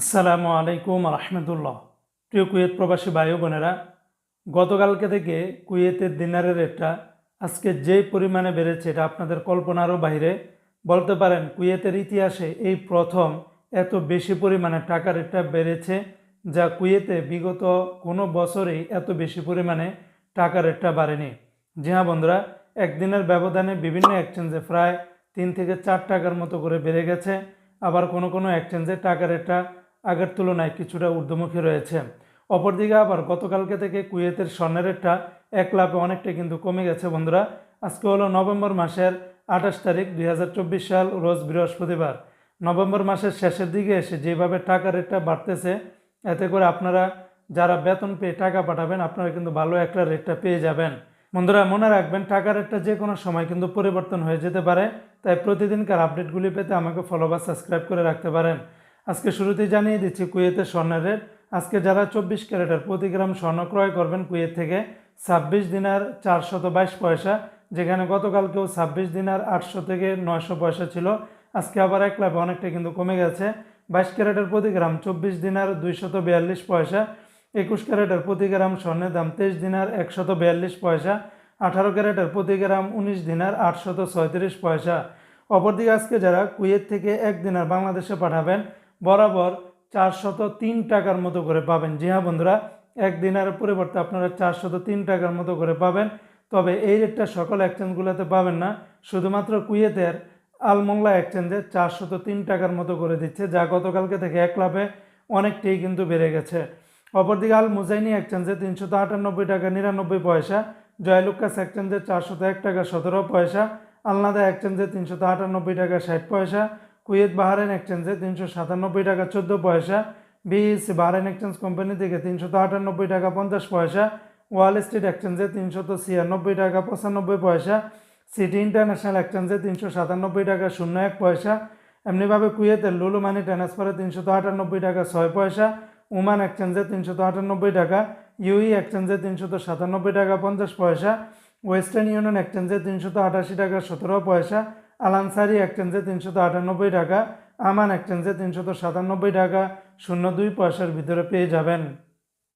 আসসালামু আলাইকুম রহমতুল্লাহ প্রিয় কুয়েত প্রবাসী ভাই বোনেরা, গতকালকে থেকে কুয়েতের দিনারের রেটটা আজকে যে পরিমাণে বেড়েছে এটা আপনাদের কল্পনারও বাইরে। বলতে পারেন, কুয়েতের ইতিহাসে এই প্রথম এত বেশি পরিমাণে টাকা রেটটা বেড়েছে যা কুয়েতে বিগত কোনো বছরেই এত বেশি পরিমাণে টাকা রেটটা বাড়েনি। জি হ্যাঁ বন্ধুরা, একদিনের ব্যবধানে বিভিন্ন এক্সচেঞ্জে প্রায় তিন থেকে চার টাকার মতো করে বেড়ে গেছে। আবার কোনো কোনো এক্সচেঞ্জে টাকা রেটটা আগের তুলনায় কিছুটা ঊর্ধ্বমুখী রয়েছে। অপরদিকে আবার গতকালকে থেকে কুয়েতের স্বর্ণের রেটটা এক লাভে অনেকটা কিন্তু কমে গেছে বন্ধুরা। আজকে হলো নভেম্বর মাসের আঠাশ তারিখ দুই হাজার চব্বিশ সাল, রোজ বৃহস্পতিবার। নভেম্বর মাসের শেষের দিকে এসে যেভাবে টাকা রেটটা বাড়তেছে, এতে করে আপনারা যারা বেতন পেয়ে টাকা পাঠাবেন, আপনারা কিন্তু ভালো একটা রেটটা পেয়ে যাবেন। বন্ধুরা, মনে রাখবেন টাকা রেটটা যে কোনো সময় কিন্তু পরিবর্তন হয়ে যেতে পারে। তাই প্রতিদিনকার আপডেটগুলি পেতে আমাকে ফলো বা সাবস্ক্রাইব করে রাখতে পারেন। আজকে শুরুতেই জানিয়ে দিচ্ছি কুয়েতের স্বর্ণের রেট। আজকে যারা চব্বিশ ক্যারেটের প্রতি গ্রাম স্বর্ণ ক্রয় করবেন কুয়েত থেকে, ছাব্বিশ দিনার চারশত বাইশ পয়সা, যেখানে গতকালকেও ছাব্বিশ দিনার আটশো থেকে নয়শো পয়সা ছিল। আজকে আবার এক লাভে অনেকটা কিন্তু কমে গেছে। বাইশ ক্যারেটের প্রতি গ্রাম চব্বিশ দিনার দুইশত বিয়াল্লিশ পয়সা, একুশ ক্যারেটের প্রতি গ্রাম স্বর্ণের দাম তেইশ দিনার একশত বিয়াল্লিশ পয়সা, আঠারো ক্যারেটের প্রতি গ্রাম উনিশ দিনার আটশত ছয়ত্রিশ পয়সা। অপরদিকে আজকে যারা কুয়েত থেকে এক দিনার বাংলাদেশে পাঠাবেন বরাবর চারশত তিন টাকার মতো করে পাবেন। জি হ্যাঁ বন্ধুরা এক দিনের পরিবর্তে আপনারা চারশত তিন টাকার মতো করে পাবেন। তবে এই রেটটা সকল এক্সচেঞ্জগুলোতে পাবেন না। শুধুমাত্র কুয়েতের আলমোংলা এক্সচেঞ্জে চারশত তিন টাকার মতো করে দিচ্ছে, যা গতকালকে থেকে এক লাভে অনেকটাই কিন্তু বেড়ে গেছে। অপরদিকে আল মুজাইনি এক্সচেঞ্জে তিনশত আটানব্বই টাকা নিরানব্বই পয়সা জয়লুকাস এক্সচেঞ্জে চারশত এক টাকা সতেরো পয়সা, আলনাদা এক্সচেঞ্জে তিনশত আটানব্বই টাকা ষাট পয়সা কুয়েত বাহারেন এক্সচেঞ্জে তিনশো সাতানব্বই টাকা চোদ্দ পয়সা, বিএসসি বাহারেন এক্সচেঞ্জ কোম্পানি থেকে তিনশত আটানব্বই টাকা পঞ্চাশ পয়সা, ওয়াল স্ট্রিট এক্সচেঞ্জে তিনশত ছিয়ানব্বই টাকা পঁচানব্বই পয়সা, সিটি ইন্টারন্যাশনাল এক্সচেঞ্জে তিনশো সাতানব্বই টাকা শূন্য এক পয়সা, এমনিভাবে কুয়েতের লুলু মানি ট্রান্সফারে তিনশত আটানব্বই টাকা ছয় পয়সা, ওমান এক্সচেঞ্জে তিনশত আটানব্বই টাকা ইউই এক্সচেঞ্জে তিনশত সাতানব্বই টাকা পঞ্চাশ পয়সা, ওয়েস্টার্ন ইউনিয়ন এক্সচেঞ্জে তিনশত আটাশি টাকা সতেরো পয়সা আলানসারি এক্সচেঞ্জে তিনশত আটানব্বই টাকা, আমান এক্সচেঞ্জে তিনশত সাতানব্বই টাকা, শূন্য দুই পয়সার ভিতরে পেয়ে যাবেন।